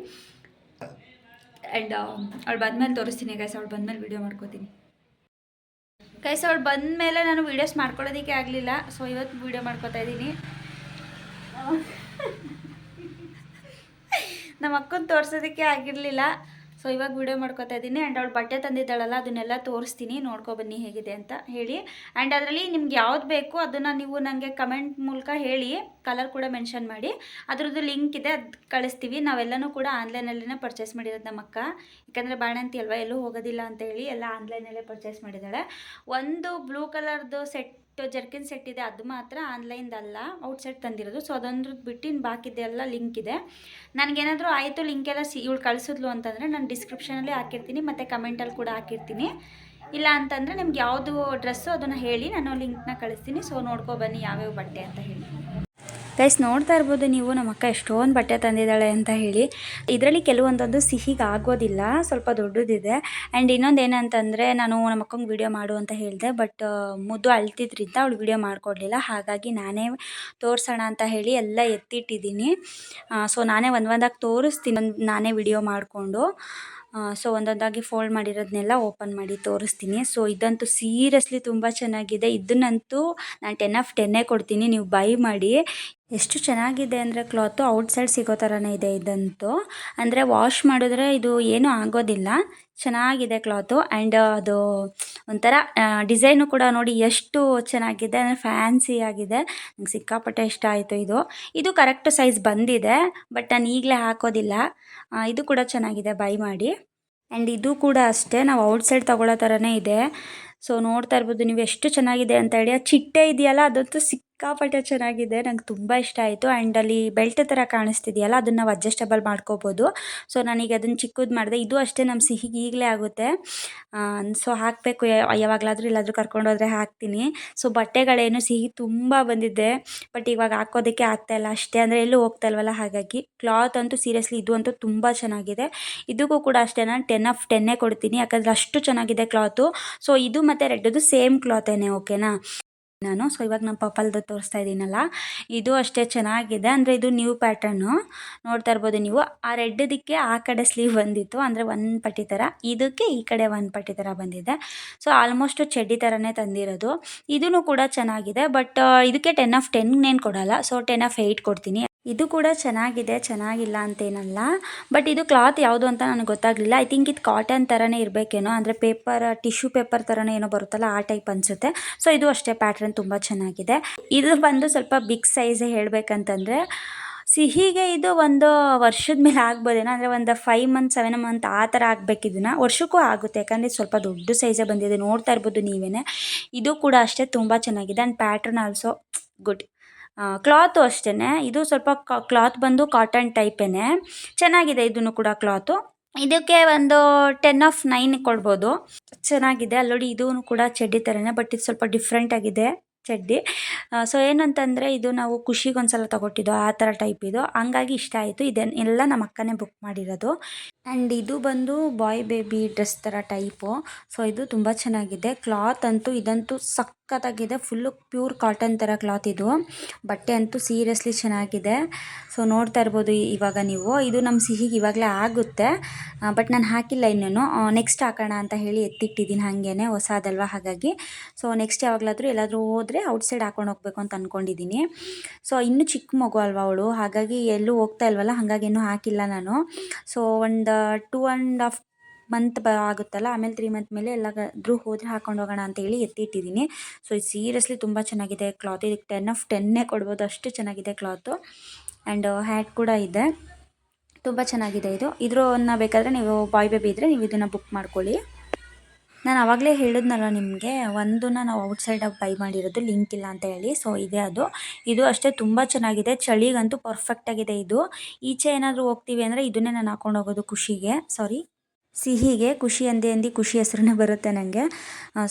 ಆ್ಯಂಡ್ ಅವಳು ಬಂದಮೇಲೆ ತೋರಿಸ್ತೀನಿ ಗೈಸ್ ಅವಳು ಬಂದಮೇಲೆ ವೀಡಿಯೋ ಮಾಡ್ಕೋತೀನಿ. ಗೈಸ್ ಅವಳು ಬಂದ ಮೇಲೆ ನಾನು ವೀಡಿಯೋಸ್ ಮಾಡ್ಕೊಳ್ಳೋದಕ್ಕೆ ಆಗಲಿಲ್ಲ. ಸೊ ಇವತ್ತು ವೀಡಿಯೋ ಮಾಡ್ಕೊತಾ ಇದ್ದೀನಿ. ನಮ್ಮ ಅಕ್ಕನ ತೋರ್ಸೋದಕ್ಕೆ ಆಗಿರಲಿಲ್ಲ. ಸೊ ಇವಾಗ ವೀಡಿಯೋ ಮಾಡ್ಕೋತಾ ಇದ್ದೀನಿ. ಆ್ಯಂಡ್ ಅವಳು ಬಟ್ಟೆ ತಂದಿದ್ದಾಳಲ್ಲ, ಅದನ್ನೆಲ್ಲ ತೋರಿಸ್ತೀನಿ. ನೋಡ್ಕೊ ಬನ್ನಿ ಹೇಗಿದೆ ಅಂತ ಹೇಳಿ. ಆ್ಯಂಡ್ ಅದರಲ್ಲಿ ನಿಮ್ಗೆ ಯಾವ್ದು ಬೇಕು ಅದನ್ನು ನೀವು ನನಗೆ ಕಮೆಂಟ್ ಮೂಲಕ ಹೇಳಿ. ಕಲರ್ ಕೂಡ ಮೆನ್ಷನ್ ಮಾಡಿ. ಅದ್ರದ್ದು ಲಿಂಕ್ ಇದೆ, ಅದು ಕಳಿಸ್ತೀವಿ. ನಾವೆಲ್ಲನೂ ಕೂಡ ಆನ್ಲೈನಲ್ಲೇ ಪರ್ಚೇಸ್ ಮಾಡಿರೋದು ನಮ್ಮ ಅಕ್ಕ. ಯಾಕಂದರೆ ಬಾಣಂತಿ ಅಲ್ವಾ, ಎಲ್ಲೂ ಹೋಗೋದಿಲ್ಲ ಅಂತ ಹೇಳಿ ಎಲ್ಲ ಆನ್ಲೈನಲ್ಲೇ ಪರ್ಚೇಸ್ ಮಾಡಿದ್ದಾಳೆ. ಒಂದು ಬ್ಲೂ ಕಲರ್ದು ಸೆಟ್ ಜರ್ಕಿನ್ ಸೆಟ್ ಇದೆ, ಅದು ಮಾತ್ರ ಆನ್ಲೈನ್ದಲ್ಲ ಔಟ್ಸೈಡ್ ತಂದಿರೋದು. ಸೊ ಅದೊಂದು ಬಿಟ್ಟು ಇನ್ನು ಬಾಕಿದೆಲ್ಲ ಲಿಂಕ್ ಇದೆ. ನನಗೇನಾದರೂ ಆಯಿತು, ಲಿಂಕ್ ಎಲ್ಲ ಸಿ, ಇವಳು ಕಳಿಸಿದ್ಲು ಅಂತಂದರೆ ನಾನು ಡಿಸ್ಕ್ರಿಪ್ಷನಲ್ಲಿ ಹಾಕಿರ್ತೀನಿ, ಮತ್ತು ಕಮೆಂಟಲ್ಲಿ ಕೂಡ ಹಾಕಿರ್ತೀನಿ. ಇಲ್ಲ ಅಂತಂದರೆ ನಿಮ್ಗೆ ಯಾವುದು ಡ್ರೆಸ್ಸು ಅದನ್ನು ಹೇಳಿ, ನಾನು ಲಿಂಕ್ನ ಕಳಿಸ್ತೀನಿ. ಸೊ ನೋಡ್ಕೊ ಬನ್ನಿ ಯಾವ್ಯಾವ ಬಟ್ಟೆ ಅಂತ ಹೇಳಿ. ಗೈಸ್ ನೋಡ್ತಾ ಇರ್ಬೋದು ನೀವು, ನಮ್ಮ ಅಕ್ಕ ಎಷ್ಟೊಂದು ಬಟ್ಟೆ ತಂದಿದ್ದಾಳೆ ಅಂತ ಹೇಳಿ. ಇದರಲ್ಲಿ ಕೆಲವೊಂದೊಂದು ಸಿಹಿಗೆ ಆಗೋದಿಲ್ಲ, ಸ್ವಲ್ಪ ದೊಡ್ಡದಿದೆ. ಆ್ಯಂಡ್ ಇನ್ನೊಂದು ಏನಂತಂದರೆ, ನಾನು ನಮ್ಮ ಅಕ್ಕಂಗೆ ವಿಡಿಯೋ ಮಾಡು ಅಂತ ಹೇಳಿದೆ ಬಟ್ ಮುದ್ದು ಅಳ್ತಿದ್ರಿಂದ ಅವಳು ವಿಡಿಯೋ ಮಾಡಿಕೊಡ್ಲಿಲ್ಲ. ಹಾಗಾಗಿ ನಾನೇ ತೋರಿಸೋಣ ಅಂತ ಹೇಳಿ ಎಲ್ಲ ಎತ್ತಿಟ್ಟಿದ್ದೀನಿ. ಸೊ ನಾನೇ ಒಂದು ಒಂದಾಗಿ ತೋರಿಸ್ತೀನಿ, ನಾನೇ ವಿಡಿಯೋ ಮಾಡಿಕೊಂಡು. ಸೊ ಒಂದೊಂದಾಗಿ ಫೋಲ್ಡ್ ಮಾಡಿರೋದನ್ನೆಲ್ಲ ಓಪನ್ ಮಾಡಿ ತೋರಿಸ್ತೀನಿ. ಸೊ ಇದಂತೂ ಸೀರಿಯಸ್ಲಿ ತುಂಬ ಚೆನ್ನಾಗಿದೆ. ಇದನ್ನಂತೂ ನಾನು ಟೆನ್ ಆಫ್ ಟೆನ್ನೇ ಕೊಡ್ತೀನಿ. ನೀವು ಬೈ ಮಾಡಿ. ಎಷ್ಟು ಚೆನ್ನಾಗಿದೆ ಅಂದರೆ ಕ್ಲಾತು ಔಟ್ಸೈಡ್ ಸಿಗೋ ಥರನೇ ಇದೆ ಇದಂತೂ. ಅಂದರೆ ವಾಶ್ ಮಾಡಿದ್ರೆ ಇದು ಏನೂ ಆಗೋದಿಲ್ಲ. ಚೆನ್ನಾಗಿದೆ ಕ್ಲಾತು ಆ್ಯಂಡ್ ಅದು ಒಂಥರ ಡಿಸೈನು ಕೂಡ ನೋಡಿ ಎಷ್ಟು ಚೆನ್ನಾಗಿದೆ, ಅಂದರೆ ಫ್ಯಾನ್ಸಿ ಆಗಿದೆ. ನಂಗೆ ಸಿಕ್ಕಾಪಟ್ಟೆ ಇಷ್ಟ ಆಯಿತು ಇದು. ಇದು ಕರೆಕ್ಟ್ ಸೈಜ್ ಬಂದಿದೆ ಬಟ್ ನಾನು ಈಗಲೇ ಹಾಕೋದಿಲ್ಲ. ಇದು ಕೂಡ ಚೆನ್ನಾಗಿದೆ ಬೈ ಮಾಡಿ. ಆ್ಯಂಡ್ ಇದು ಕೂಡ ಅಷ್ಟೇ, ನಾವು ಔಟ್ಸೈಡ್ ತೊಗೊಳ್ಳೋ ಥರನೇ ಇದೆ. ಸೊ ನೋಡ್ತಾ ಇರ್ಬೋದು, ನೀವು ಎಷ್ಟು ಚೆನ್ನಾಗಿದೆ ಅಂತ ಹೇಳಿ ಆ ಚಿಟ್ಟೆ ಇದೆಯಲ್ಲ, ಅದಂತೂ ಸಿಕ್ಕಾಪಟ್ಟೆ ಚೆನ್ನಾಗಿದೆ, ನಂಗೆ ತುಂಬ ಇಷ್ಟ ಆಯಿತು. ಆ್ಯಂಡ್ ಅಲ್ಲಿ ಬೆಲ್ಟ್ ಥರ ಕಾಣಿಸ್ತಿದೆಯಲ್ಲ, ಅದನ್ನು ನಾವು ಅಡ್ಜಸ್ಟಬಲ್ ಮಾಡ್ಕೋಬೋದು. ಸೊ ನಾನೀಗ ಅದನ್ನು ಚಿಕ್ಕದು ಮಾಡಿದೆ. ಇದು ಅಷ್ಟೇ ನಮ್ಮ ಸಿಹಿಗೆ ಈಗಲೇ ಆಗುತ್ತೆ. ಸೊ, ಹಾಕಬೇಕು. ಯಾವಾಗಲಾದರೂ ಎಲ್ಲಾದರೂ ಕರ್ಕೊಂಡೋದ್ರೆ ಹಾಕ್ತೀನಿ. ಸೊ ಬಟ್ಟೆಗಳೇನು ಸಿಹಿ ತುಂಬ ಬಂದಿದೆ. ಬಟ್ ಇವಾಗ ಹಾಕೋದಕ್ಕೆ ಆಗ್ತಾಯಿಲ್ಲ ಅಷ್ಟೇ ಅಂದರೆ ಎಲ್ಲೂ ಹೋಗ್ತಾ ಇಲ್ವಲ್ಲ? ಹಾಗಾಗಿ ಕ್ಲಾತ್ ಅಂತೂ ಸೀರಿಯಸ್ಲಿ ಇದು ಅಂತೂ ತುಂಬ ಚೆನ್ನಾಗಿದೆ. ಇದಕ್ಕೂ ಕೂಡ ಅಷ್ಟೇ. ನಾನು ಟೆನ್ ಆಫ್ ಟೆನ್ನೇ ಕೊಡ್ತೀನಿ. ಯಾಕಂದರೆ ಅಷ್ಟು ಚೆನ್ನಾಗಿದೆ ಕ್ಲಾತು. ಸೊ ಇದು ಮತ್ತು ರೆಡ್ದು ಸೇಮ್ ಕ್ಲಾತೇನೆ, ಓಕೆನಾ? ನಾನು. ಸೊ ಇವಾಗ ನಮ್ಮ ಪಪ್ಪಲ್ದು ತೋರಿಸ್ತಾ ಇದ್ದೀನಲ್ಲ ಇದು ಅಷ್ಟೇ ಚೆನ್ನಾಗಿದೆ. ಅಂದರೆ ಇದು ನ್ಯೂ ಪ್ಯಾಟರ್ನು ನೋಡ್ತಾ ಇರ್ಬೋದು ನೀವು. ಆ ರೆಡ್ಡದಕ್ಕೆ ಆ ಕಡೆ ಸ್ಲೀವ್ ಬಂದಿತ್ತು. ಅಂದರೆ ಒಂದು ಪಟ್ಟಿ ಥರ ಇದಕ್ಕೆ ಈ ಕಡೆ ಒಂದು ಪಟ್ಟಿ ಥರ ಬಂದಿದೆ. ಸೊ ಆಲ್ಮೋಸ್ಟ್ ಚಡ್ಡಿ ಥರನೇ ತಂದಿರೋದು. ಇದೂ ಕೂಡ ಚೆನ್ನಾಗಿದೆ. ಬಟ್ ಇದಕ್ಕೆ ಟೆನ್ ಆಫ್ ಟೆನ್ ನೇನು ಕೊಡಲ್ಲ. ಸೊ ಟೆನ್ ಆಫ್ ಏಯ್ಟ್ ಕೊಡ್ತೀನಿ. ಇದು ಕೂಡ ಚೆನ್ನಾಗಿದೆ, ಚೆನ್ನಾಗಿಲ್ಲ ಅಂತೇನಲ್ಲ. ಬಟ್ ಇದು ಕ್ಲಾತ್ ಯಾವುದು ಅಂತ ನನಗೆ ಗೊತ್ತಾಗಲಿಲ್ಲ. ಐ ಥಿಂಕ್ ಇದು ಕಾಟನ್ ಥರನೇ ಇರಬೇಕೇನೋ, ಅಂದರೆ ಪೇಪರ್ ಟಿಶ್ಯೂ ಪೇಪರ್ ಥರನೇ ಏನೋ ಬರುತ್ತಲ್ಲ ಆ ಟೈಪ್ ಅನಿಸುತ್ತೆ. ಸೊ ಇದು ಅಷ್ಟೇ ಪ್ಯಾಟ್ರನ್ ತುಂಬ ಚೆನ್ನಾಗಿದೆ. ಇದು ಬಂದು ಸ್ವಲ್ಪ ಬಿಗ್ ಸೈಜೇ ಹೇಳಬೇಕಂತಂದರೆ ಸಿಹಿಗೆ ಇದು ಒಂದು ವರ್ಷದ ಮೇಲೆ ಆಗ್ಬೋದೇನೋ, ಅಂದರೆ ಒಂದು ಫೈವ್ ಮಂತ್ ಸೆವೆನ್ ಮಂತ್ ಆ ಥರ ಆಗಬೇಕಿದನ್ನ ವರ್ಷಕ್ಕೂ ಆಗುತ್ತೆ, ಯಾಕಂದರೆ ಸ್ವಲ್ಪ ದೊಡ್ಡ ಸೈಜೇ ಬಂದಿದೆ, ನೋಡ್ತಾ ಇರ್ಬೋದು ನೀವೇ ಇದು ಕೂಡ ಅಷ್ಟೇ ತುಂಬ ಚೆನ್ನಾಗಿದೆ. And pattern also good cloth ಅಷ್ಟೇ ಇದು ಸ್ವಲ್ಪ ಕ್ಲಾತ್ ಬಂದು ಕಾಟನ್ ಟೈಪೇನೆ ಚೆನ್ನಾಗಿದೆ ಇದನ್ನು ಕೂಡ ಕ್ಲಾತು ಇದಕ್ಕೆ ಒಂದು ಟೆನ್ ಆಫ್ ನೈನ್ ಕೊಡ್ಬೋದು. ಚೆನ್ನಾಗಿದೆ. ಅಲ್ಲೋಡಿ ಇದೂ ಕೂಡ ಚಡ್ಡಿ ಥರನೇ ಬಟ್ ಇದು ಸ್ವಲ್ಪ ಡಿಫ್ರೆಂಟ್ ಆಗಿದೆ ಚಡ್ಡಿ. ಸೊ ಏನಂತಂದರೆ ಇದು ನಾವು ಖುಷಿಗೆ ಒಂದ್ಸಲ ತಗೊಟ್ಟಿದ್ದು ಆ ಥರ ಟೈಪ್ ಇದು. ಹಂಗಾಗಿ ಇಷ್ಟ ಆಯಿತು. ಇದೆಲ್ಲ ಎಲ್ಲ ನಮ್ಮ ಅಕ್ಕನೇ ಬುಕ್ ಮಾಡಿರೋದು. ಆ್ಯಂಡ್ ಇದು ಬಂದು ಬಾಯ್ ಬೇಬಿ ಡ್ರೆಸ್ ಥರ ಟೈಪು ಸೊ ಇದು ತುಂಬ ಚೆನ್ನಾಗಿದೆ. ಕ್ಲಾತ್ ಅಂತೂ ಇದಂತೂ ಸಖತ್ತಾಗಿದೆ. ಫುಲ್ಲು ಪ್ಯೂರ್ ಕಾಟನ್ ಥರ ಕ್ಲಾತ್ ಇದು. ಬಟ್ಟೆ ಅಂತೂ ಸೀರಿಯಸ್ಲಿ ಚೆನ್ನಾಗಿದೆ. ಸೊ ನೋಡ್ತಾ ಇರ್ಬೋದು ಇವಾಗ ನೀವು. ಇದು ನಮ್ಮ ಸಿಹಿಗೆ ಇವಾಗಲೇ ಆಗುತ್ತೆ. ಬಟ್ ನಾನು ಹಾಕಿಲ್ಲ ಇನ್ನೂ ನೆಕ್ಸ್ಟ್ ಹಾಕೋಣ ಅಂತ ಹೇಳಿ ಎತ್ತಿಟ್ಟಿದ್ದೀನಿ ಹಾಗೇ ಹೊಸದಲ್ವ? ಹಾಗಾಗಿ. ಸೊ ನೆಕ್ಸ್ಟ್ ಯಾವಾಗಲಾದರೂ ಎಲ್ಲಾದರೂ ಹೋದರೆ ಔಟ್ಸೈಡ್ ಹಾಕೊಂಡು ಹೋಗ್ಬೇಕು ಅಂತ ಅಂದ್ಕೊಂಡಿದ್ದೀನಿ ಸೊ ಇನ್ನೂ ಚಿಕ್ಕ ಮಗು ಅಲ್ವಾ ಅವಳು? ಹಾಗಾಗಿ ಎಲ್ಲೂ ಹೋಗ್ತಾ ಇಲ್ವಲ್ಲ? ಹಾಗಾಗಿ ಇನ್ನೂ ಹಾಕಿಲ್ಲ ನಾನು. ಸೊ ಒಂದು ಟೂ ಆ್ಯಂಡ್ ಹಾಫ್ ಮಂತ್ ಬ ಆಗುತ್ತಲ್ಲ, ಆಮೇಲೆ ತ್ರೀ ಮಂತ್ ಮೇಲೆ ಎಲ್ಲಾದ್ರೂ ಹೋದರೆ ಹಾಕೊಂಡು ಹೋಗೋಣ ಅಂತೇಳಿ ಎತ್ತಿಟ್ಟಿದ್ದೀನಿ. ಸೊ ಇದು ಸೀರಿಯಸ್ಲಿ ತುಂಬ ಚೆನ್ನಾಗಿದೆ ಕ್ಲಾತ್ ಇದಕ್ಕೆ ಟೆನ್ ಆಫ್ ಟೆನ್ನೇ ಕೊಡ್ಬೋದು. ಅಷ್ಟು ಚೆನ್ನಾಗಿದೆ ಕ್ಲಾತು ಆ್ಯಂಡ್ ಹ್ಯಾಟ್ ಕೂಡ ಇದೆ. ತುಂಬ ಚೆನ್ನಾಗಿದೆ ಇದು. ಇದ್ರನ್ನ ಬೇಕಾದರೆ ನೀವು ಬಾಯ್ ಬೇಬಿ ಇದ್ದರೆ ನೀವು ಇದನ್ನು ಬುಕ್ ಮಾಡ್ಕೊಳ್ಳಿ. ನಾನು ಆವಾಗಲೇ ಹೇಳಿದ್ನಲ್ಲ ನಿಮಗೆ, ಒಂದನ್ನ ನಾವು ಔಟ್ಸೈಡಾಗಿ ಬೈ ಮಾಡಿರೋದು ಲಿಂಕ್ ಇಲ್ಲ ಅಂತ ಹೇಳಿ ಸೊ ಇದೆ ಅದು. ಇದು ಅಷ್ಟೇ ತುಂಬ ಚೆನ್ನಾಗಿದೆ, ಚಳಿಗಂತೂ ಪರ್ಫೆಕ್ಟಾಗಿದೆ ಇದು. ಈಚೆ ಏನಾದರೂ ಹೋಗ್ತೀವಿ ಅಂದರೆ ಇದನ್ನೇ ನಾನು ಹಾಕೊಂಡು ಹೋಗೋದು ಖುಷಿಗೆ ಸಾರಿ ಸಿಹಿಗೆ, ಖುಷಿ ಅಂದೆ ಅಂದಿ ಖುಷಿ ಹೆಸ್ರನ್ನೇ ಬರುತ್ತೆ ನನಗೆ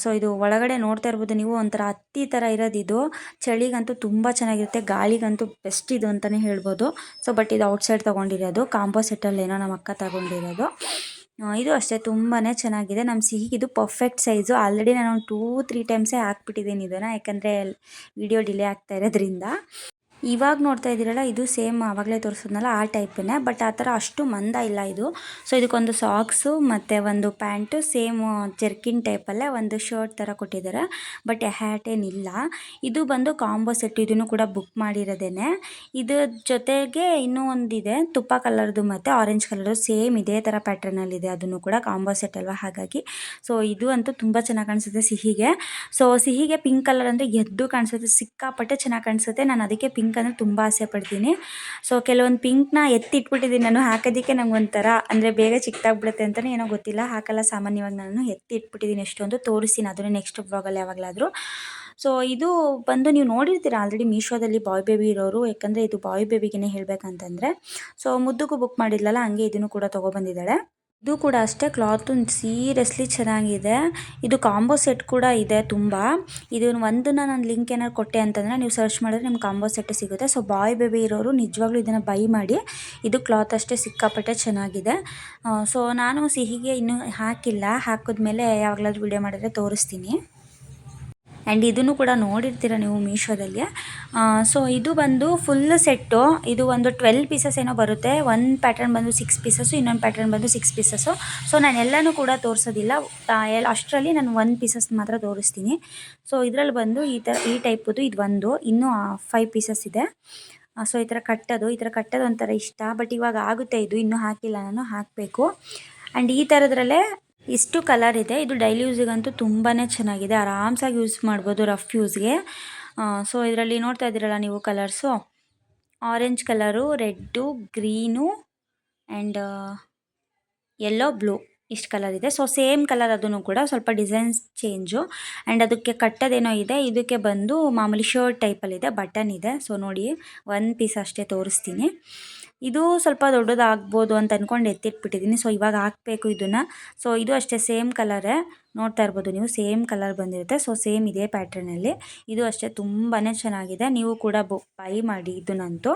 ಸೊ ಇದು ಒಳಗಡೆ ನೋಡ್ತಾ ಇರ್ಬೋದು ನೀವು, ಒಂಥರ ಹತ್ತಿ ಥರ ಇರೋದು ಇದು. ಚಳಿಗಂತೂ ತುಂಬ ಚೆನ್ನಾಗಿರುತ್ತೆ, ಗಾಳಿಗಂತೂ ಬೆಸ್ಟ್ ಇದು ಅಂತಲೇ ಹೇಳ್ಬೋದು. ಸೊ ಬಟ್ ಇದು ಔಟ್ಸೈಡ್ ತೊಗೊಂಡಿರೋದು ಕಾಂಬೋ ಸೆಟ್ಟಲ್ಲೇನೋ ನಮ್ಮ ಅಕ್ಕ ತಗೊಂಡಿರೋದು. ಇದು ಅಷ್ಟೇ ತುಂಬಾ ಚೆನ್ನಾಗಿದೆ. ನಮ್ಮ ಸಿಹಿಗೆ ಇದು ಪರ್ಫೆಕ್ಟ್ ಸೈಜು ಆಲ್ರೆಡಿ ನಾನು ಒಂದು ಟೂ ತ್ರೀ ಟೈಮ್ಸೇ ಹಾಕ್ಬಿಟ್ಟಿದ್ದೀನಿ ಇದನ್ನು. ಯಾಕಂದರೆ, ವಿಡಿಯೋ ಡಿಲೇ ಆಗ್ತಾ ಇರೋದ್ರಿಂದ. ಇವಾಗ ನೋಡ್ತಾ ಇದ್ದೀರಲ್ಲ ಇದು ಸೇಮ್ ಆವಾಗಲೇ ತೋರಿಸಿದ್ನಲ್ಲ ಆ ಟೈಪೇ ಬಟ್ ಆ ಥರ ಅಷ್ಟು ಮಂದ ಇಲ್ಲ ಇದು. ಸೊ ಇದಕ್ಕೊಂದು ಸಾಕ್ಸು ಮತ್ತು ಒಂದು ಪ್ಯಾಂಟು ಸೇಮ್ ಜರ್ಕಿನ್ ಟೈಪಲ್ಲೇ ಒಂದು ಶರ್ಟ್ ಥರ ಕೊಟ್ಟಿದ್ದಾರೆ, ಬಟ್ ಹ್ಯಾಟ್ ಏನಿಲ್ಲ. ಇದು ಬಂದು ಕಾಂಬೋ ಸೆಟ್ ಇದನ್ನು ಕೂಡ ಬುಕ್ ಮಾಡಿರೋದೇನೆ. ಇದ್ರ ಜೊತೆಗೆ ಇನ್ನೂ ಒಂದಿದೆ, ತುಪ್ಪ ಕಲರ್ದು ಮತ್ತು ಆರೆಂಜ್ ಕಲರ್ದು ಸೇಮ್ ಇದೇ ಥರ ಪ್ಯಾಟ್ರನಲ್ಲಿದೆ, ಅದನ್ನು ಕೂಡ ಕಾಂಬೋ ಸೆಟ್ ಅಲ್ವಾ ಹಾಗಾಗಿ. ಸೊ ಇದು ಅಂತೂ ತುಂಬ ಚೆನ್ನಾಗಿ ಕಾಣಿಸುತ್ತೆ ಸಿಹಿಗೆ. ಸೊ ಸಿಹಿಗೆ ಪಿಂಕ್ ಕಲರ್ ಅಂದರೆ ಎದ್ದು ಕಾಣಿಸುತ್ತೆ, ಸಿಕ್ಕಾಪಟ್ಟೆ ಚೆನ್ನಾಗಿ ಕಾಣಿಸುತ್ತೆ. ನಾನು ಅದಕ್ಕೆ ಪಿಂಕ್ ಪಿಂಕ್ ಅಂದರೆ ತುಂಬ ಆಸೆ ಪಡ್ತೀನಿ. ಸೊ ಕೆಲವೊಂದು ಪಿಂಕ್ನ ಎತ್ತಿಟ್ಬಿಟ್ಟಿದ್ದೀನಿ ನಾನು, ಹಾಕೋದಕ್ಕೆ ನಂಗೆ ಒಂಥರ ಅಂದರೆ ಬೇಗ ಚಿಕ್ಕದಾಗ್ಬಿಡುತ್ತೆ ಅಂತಲೇ ಏನೋ ಗೊತ್ತಿಲ್ಲ. ಹಾಕಲ್ಲ, ಸಾಮಾನ್ಯವಾಗಿ ನಾನು ಎತ್ತಿ ಇಟ್ಬಿಟ್ಟಿದ್ದೀನಿ ಎಷ್ಟೊಂದು, ತೋರಿಸ್ತೀನಿ. ಅದನ್ನು ನೆಕ್ಸ್ಟ್ ಬ್ಲಾಗಲ್ಲಿ ಯಾವಾಗಲಾದರೂ. ಸೊ ಇದು ಬಂದು ನೀವು ನೋಡಿರ್ತೀರ ಆಲ್ರೆಡಿ ಮೀಶೋದಲ್ಲಿ ಬಾಯ್ ಬೇಬಿ ಇರೋರು? ಯಾಕಂದರೆ ಇದು ಬಾಯ್ ಬೇಬಿಗೆ ಹೇಳ್ಬೇಕಂತಂದರೆ. ಸೊ ಮುದ್ದುಗೂ ಬುಕ್ ಮಾಡಿದ್ಲಲ್ಲ, ಹಂಗೆ ಇದನ್ನು ಕೂಡ ತೊಗೊಬಂದಿದ್ದಾಳೆ. ಇದು ಕೂಡ ಅಷ್ಟೇ ಕ್ಲಾತು ಸೀರಿಯಸ್ಲಿ ಚೆನ್ನಾಗಿದೆ. ಇದು ಕಾಂಬೋ ಸೆಟ್ ಕೂಡ ಇದೆ ತುಂಬ. ಇದು ಒಂದನ್ನ ನಾನು ಲಿಂಕ್ ಏನಾದ್ರು ಕೊಟ್ಟೆ ಅಂತಂದರೆ ನೀವು ಸರ್ಚ್ ಮಾಡಿದ್ರೆ ನಿಮ್ಗೆ ಕಾಂಬೋ ಸೆಟ್ ಸಿಗುತ್ತೆ. ಸೊ ಬಾಯ್ ಬೇಬಿ ಇರೋರು ನಿಜವಾಗ್ಲೂ ಇದನ್ನು ಬೈ ಮಾಡಿ. ಇದು ಕ್ಲಾತ್ ಅಷ್ಟೇ ಸಿಕ್ಕಾಪಟ್ಟೆ ಚೆನ್ನಾಗಿದೆ. ಸೊ ನಾನು ಸಿಹಿಗೆ ಇನ್ನೂ ಹಾಕಿಲ್ಲ. ಹಾಕಿದ್ಮೇಲೆ ಯಾವಾಗಲಾದ್ರೂ ವಿಡಿಯೋ ಮಾಡಿದ್ರೆ ತೋರಿಸ್ತೀನಿ. ಆ್ಯಂಡ್ ಇದನ್ನು ಕೂಡ ನೋಡಿರ್ತೀರ ನೀವು ಮೀಶೋದಲ್ಲಿ? ಸೊ ಇದು ಬಂದು ಫುಲ್ ಸೆಟ್ಟು ಇದು ಒಂದು ಟ್ವೆಲ್ ಪೀಸಸ್ ಏನೋ ಬರುತ್ತೆ. ಒಂದು ಪ್ಯಾಟರ್ನ್ ಬಂದು ಸಿಕ್ಸ್ ಪೀಸಸ್ಸು ಇನ್ನೊಂದು ಪ್ಯಾಟರ್ನ್ ಬಂದು ಸಿಕ್ಸ್ ಪೀಸಸ್ಸು ಸೊ ನಾನು ಎಲ್ಲನೂ ಕೂಡ ತೋರಿಸೋದಿಲ್ಲ. ಎಲ್ಲ ಅಷ್ಟರಲ್ಲಿ ನಾನು ಒಂದು ಪೀಸಸ್ ಮಾತ್ರ ತೋರಿಸ್ತೀನಿ. ಸೊ ಇದರಲ್ಲಿ ಬಂದು ಈ ಥರ ಈ ಟೈಪದು ಇದು ಒಂದು, ಇನ್ನೂ ಫೈವ್ ಪೀಸಸ್ ಇದೆ. ಸೊ ಈ ಥರ ಕಟ್ಟೋದು, ಈ ಥರ ಕಟ್ಟೋದು ಒಂಥರ ಇಷ್ಟ. ಬಟ್ ಇವಾಗ ಆಗುತ್ತೆ ಇದು, ಇನ್ನೂ ಹಾಕಿಲ್ಲ ನಾನು, ಹಾಕಬೇಕು. ಆ್ಯಂಡ್ ಈ ಥರದ್ರಲ್ಲೇ ಇಷ್ಟು ಕಲರ್ ಇದೆ. ಇದು ಡೈಲಿ ಯೂಸಿಗಂತೂ ತುಂಬಾ ಚೆನ್ನಾಗಿದೆ. ಆರಾಮ್ಸಾಗಿ ಯೂಸ್ ಮಾಡ್ಬೋದು ರಫ್ ಯೂಸ್ಗೆ ಸೊ ಇದರಲ್ಲಿ ನೋಡ್ತಾ ಇದ್ದೀರಲ್ಲ ನೀವು colours orange colour red green and yellow blue ಇಷ್ಟು ಕಲರ್ ಇದೆ. ಸೊ ಸೇಮ್ ಕಲರ್ ಅದನ್ನು ಕೂಡ ಸ್ವಲ್ಪ ಡಿಸೈನ್ಸ್ ಚೇಂಜು ಆ್ಯಂಡ್ ಅದಕ್ಕೆ ಕಟ್ಟೋದೇನೋ ಇದೆ. ಇದಕ್ಕೆ ಬಂದು ಮಾಮೂಲಿ ಶರ್ಟ್ ಟೈಪಲ್ಲಿದೆ ಬಟನ್ ಇದೆ. ಸೊ ನೋಡಿ ಒನ್ ಪೀಸ್ ಅಷ್ಟೇ ತೋರಿಸ್ತೀನಿ. ಇದು ಸ್ವಲ್ಪ ದೊಡ್ಡದಾಗ್ಬೋದು ಅಂತ ಅಂದ್ಕೊಂಡು ಎತ್ತಿಟ್ಬಿಟ್ಟಿದ್ದೀನಿ. ಸೊ ಇವಾಗ ಹಾಕಬೇಕು ಇದನ್ನು. ಸೊ ಇದು ಅಷ್ಟೇ ಸೇಮ್ ಕಲರೇ. ನೋಡ್ತಾ ಇರ್ಬೋದು ನೀವು, ಸೇಮ್ ಕಲರ್ ಬಂದಿರುತ್ತೆ. ಸೊ ಸೇಮ್ ಇದೇ ಪ್ಯಾಟ್ರನಲ್ಲಿ ಇದು ಅಷ್ಟೇ ತುಂಬಾ ಚೆನ್ನಾಗಿದೆ. ನೀವು ಕೂಡ ಬು ಬೈ ಮಾಡಿ ಇದನ್ನಂತೂ.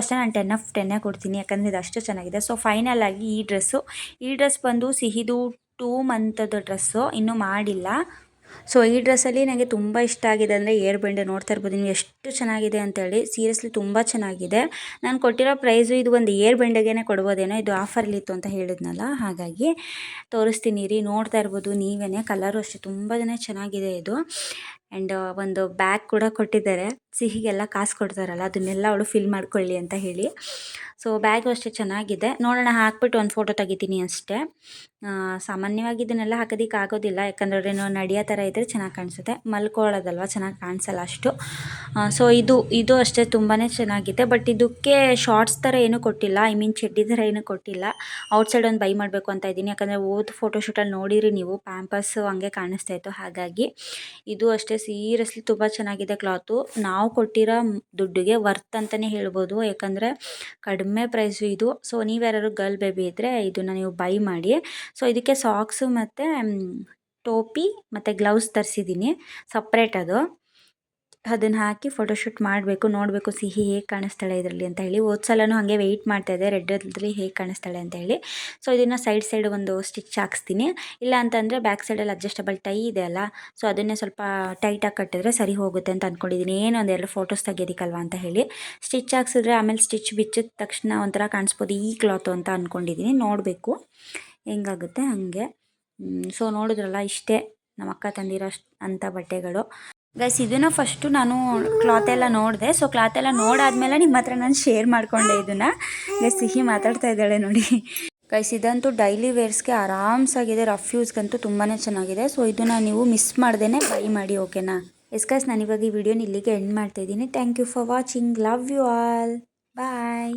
ಅಷ್ಟೇ ನಾನು ಟೆನ್ ಆಫ್ ಟೆನ್ನೇ ಕೊಡ್ತೀನಿ, ಯಾಕಂದರೆ ಇದು ಅಷ್ಟು ಚೆನ್ನಾಗಿದೆ. ಸೊ ಫೈನಲ್ ಆಗಿ ಈ ಡ್ರೆಸ್ಸು ಈ ಡ್ರೆಸ್ ಬಂದು ಸಿಹಿದು ಟೂ ಮಂತದ ಡ್ರೆಸ್ಸು ಇನ್ನೂ ಮಾಡಿಲ್ಲ. ಸೊ ಈ ಡ್ರೆಸ್ಸಲ್ಲಿ ನನಗೆ ತುಂಬ ಇಷ್ಟ ಆಗಿದೆ ಅಂದರೆ ಏರ್ ಬೆಂಡೆ ನೋಡ್ತಾ ಇರ್ಬೋದು ನೀವು ಎಷ್ಟು ಚೆನ್ನಾಗಿದೆ ಅಂತೇಳಿ. ಸೀರಿಯಸ್ಲಿ ತುಂಬ ಚೆನ್ನಾಗಿದೆ. ನಾನು ಕೊಟ್ಟಿರೋ ಪ್ರೈಸು ಇದು ಒಂದು ಏರ್ ಬೆಂಡೆಗೇ ಕೊಡ್ಬೋದೇನೋ, ಇದು ಆಫರ್ಲಿತ್ತು ಅಂತ ಹೇಳಿದ್ನಲ್ಲ, ಹಾಗಾಗಿ ತೋರಿಸ್ತೀನಿ ರೀ, ನೋಡ್ತಾ ಇರ್ಬೋದು ನೀವೇ ಕಲರು ಅಷ್ಟೇ, ತುಂಬಾ ಚೆನ್ನಾಗಿದೆ ಇದು. ಆ್ಯಂಡ್ ಒಂದು ಬ್ಯಾಗ್ ಕೂಡ ಕೊಟ್ಟಿದ್ದಾರೆ. ಸಿಹಿಗೆಲ್ಲ ಕಾಸು ಕೊಡ್ತಾರಲ್ಲ, ಅದನ್ನೆಲ್ಲ ಅವಳು ಫಿಲ್ ಮಾಡ್ಕೊಳ್ಳಿ ಅಂತ ಹೇಳಿ. ಸೊ ಬ್ಯಾಗು ಅಷ್ಟೇ ಚೆನ್ನಾಗಿದೆ. ನೋಡೋಣ, ಹಾಕ್ಬಿಟ್ಟು ಒಂದು ಫೋಟೋ ತೆಗಿತೀನಿ ಅಷ್ಟೇ. ಸಾಮಾನ್ಯವಾಗಿ ಇದನ್ನೆಲ್ಲ ಹಾಕೋದಕ್ಕೆ ಆಗೋದಿಲ್ಲ, ಯಾಕಂದ್ರೆ ನಾವು ನಡೆಯೋ ಥರ ಇದ್ದರೆ ಚೆನ್ನಾಗಿ ಕಾಣಿಸುತ್ತೆ. ಮಲ್ಕೊಳ್ಳೋದಲ್ವ, ಚೆನ್ನಾಗಿ ಕಾಣಿಸಲ್ಲ ಅಷ್ಟು. ಸೊ ಇದು ಇದು ಅಷ್ಟೇ ತುಂಬಾ ಚೆನ್ನಾಗಿದೆ. ಬಟ್ ಇದಕ್ಕೆ ಶಾರ್ಟ್ಸ್ ಥರ ಏನೂ ಕೊಟ್ಟಿಲ್ಲ ಐ ಮೀನ್ ಚಡ್ಡಿ ಥರ ಏನೂ ಕೊಟ್ಟಿಲ್ಲ. ಔಟ್ಸೈಡ್ ಒಂದು ಬೈ ಮಾಡಬೇಕು ಅಂತ ಇದ್ದೀನಿ. ಯಾಕಂದರೆ ಓದ್ ಫೋಟೋಶೂಟಲ್ಲಿ ನೋಡಿರಿ ನೀವು ಪ್ಯಾಂಪರ್ಸು ಹಂಗೆ ಕಾಣಿಸ್ತಾ ಇತ್ತು. ಹಾಗಾಗಿ, ಇದು ಅಷ್ಟೇ ಸೀರಿಯಸ್ಲಿ ತುಂಬ ಚೆನ್ನಾಗಿದೆ ಕ್ಲಾತು ನಾವು ಕೊಟ್ಟಿರೋ ದುಡ್ಡಿಗೆ ವರ್ತ್ ಅಂತಲೇ ಹೇಳ್ಬೋದು. ಯಾಕಂದರೆ ಕಡಿಮೆ ಪ್ರೈಸು ಇದು. ಸೊ ನೀವು ಯಾರು ಗರ್ಲ್ ಬೇಬಿ ಇದ್ದರೆ ಇದನ್ನು ನೀವು ಬೈ ಮಾಡಿ. ಸೊ ಇದಕ್ಕೆ ಸಾಕ್ಸು ಮತ್ತು ಟೋಪಿ ಮತ್ತು ಗ್ಲೌಸ್ ತರಿಸಿದ್ದೀನಿ ಸಪ್ರೇಟ್ ಅದು. ಅದನ್ನು ಹಾಕಿ ಫೋಟೋಶೂಟ್ ಮಾಡಬೇಕು, ನೋಡಬೇಕು ಸಿಹಿ ಹೇಗೆ ಕಾಣಿಸ್ತಾಳೆ ಇದರಲ್ಲಿ ಅಂತ ಹೇಳಿ. ಹೋದ ಸಲನೂ ಹಾಗೆ ವೆಯ್ಟ್ ಮಾಡ್ತಾ ರೆಡ್ ಅದ್ರಲ್ಲಿ ಹೇಗೆ ಕಾಣಿಸ್ತಾಳೆ ಅಂತ ಹೇಳಿ. ಸೊ ಇದನ್ನು ಸೈಡ್ ಸೈಡ್ ಒಂದು ಸ್ಟಿಚ್ ಹಾಕ್ಸ್ತೀನಿ. ಇಲ್ಲ ಅಂತಂದರೆ ಬ್ಯಾಕ್ ಸೈಡಲ್ಲಿ ಅಡ್ಜಸ್ಟಬಲ್ ಟೈ ಇದೆ ಅಲ್ಲ ಸೊ ಅದನ್ನೇ ಸ್ವಲ್ಪ ಟೈಟಾಗಿ ಕಟ್ಟಿದ್ರೆ ಸರಿ ಹೋಗುತ್ತೆ ಅಂತ ಅಂದ್ಕೊಂಡಿದ್ದೀನಿ ಏನು ಒಂದೆರಡು ಫೋಟೋಸ್ ತೆಗಿಯೋದಕ್ಕಲ್ವ ಅಂತ ಹೇಳಿ. ಸ್ಟಿಚ್ ಹಾಕ್ಸಿದ್ರೆ ಆಮೇಲೆ ಸ್ಟಿಚ್ ಬಿಚ್ಚಿದ ತಕ್ಷಣ ಒಂಥರ ಕಾಣಿಸ್ಬೋದು ಈ ಕ್ಲಾತು ಅಂತ ಅಂದ್ಕೊಂಡಿದ್ದೀನಿ ನೋಡಬೇಕು ಹೆಂಗಾಗುತ್ತೆ ಹಾಗೆ. ಸೊ ನೋಡಿದ್ರಲ್ಲ ಇಷ್ಟೇ. ನಮ್ಮ ಅಕ್ಕ ತಂದಿರೋ ಅಷ್ಟು ಅಂಥ ಬಟ್ಟೆಗಳು. ಗೈಸ್ ಇದನ್ನು ಫಸ್ಟು ನಾನು ಕ್ಲಾತ್ ಎಲ್ಲ ನೋಡಿದೆ. ಸೊ ಕ್ಲಾತ್ ಎಲ್ಲ ನೋಡಾದ್ಮೇಲೆ ನಿಮ್ಮ ಹತ್ರ ನಾನು ಶೇರ್ ಮಾಡಿಕೊಂಡೆ ಇದನ್ನು. ಗೈಸ್ ಸಿಹಿ ಮಾತಾಡ್ತಾ ಇದ್ದಾಳೆ ನೋಡಿ. ಗೈಸ್ ಇದಂತೂ ಡೈಲಿ ವೇರ್ಸ್ಗೆ ಆರಾಮ್ಸಾಗಿದೆ. ರಫ್ ಯೂಸ್ಗಂತೂ ತುಂಬಾ ಚೆನ್ನಾಗಿದೆ. ಸೊ ಇದನ್ನು ನೀವು ಮಿಸ್ ಮಾಡ್ದೇ ಬೈ ಮಾಡಿ ಓಕೆನಾ ಎಸ್ ಗೈಸ್ ನಾನು ಇವಾಗ ಈ ವಿಡಿಯೋನ ಇಲ್ಲಿಗೆ ಎಂಡ್ ಮಾಡ್ತಾ ಇದ್ದೀನಿ. Thank you for watching love you all bye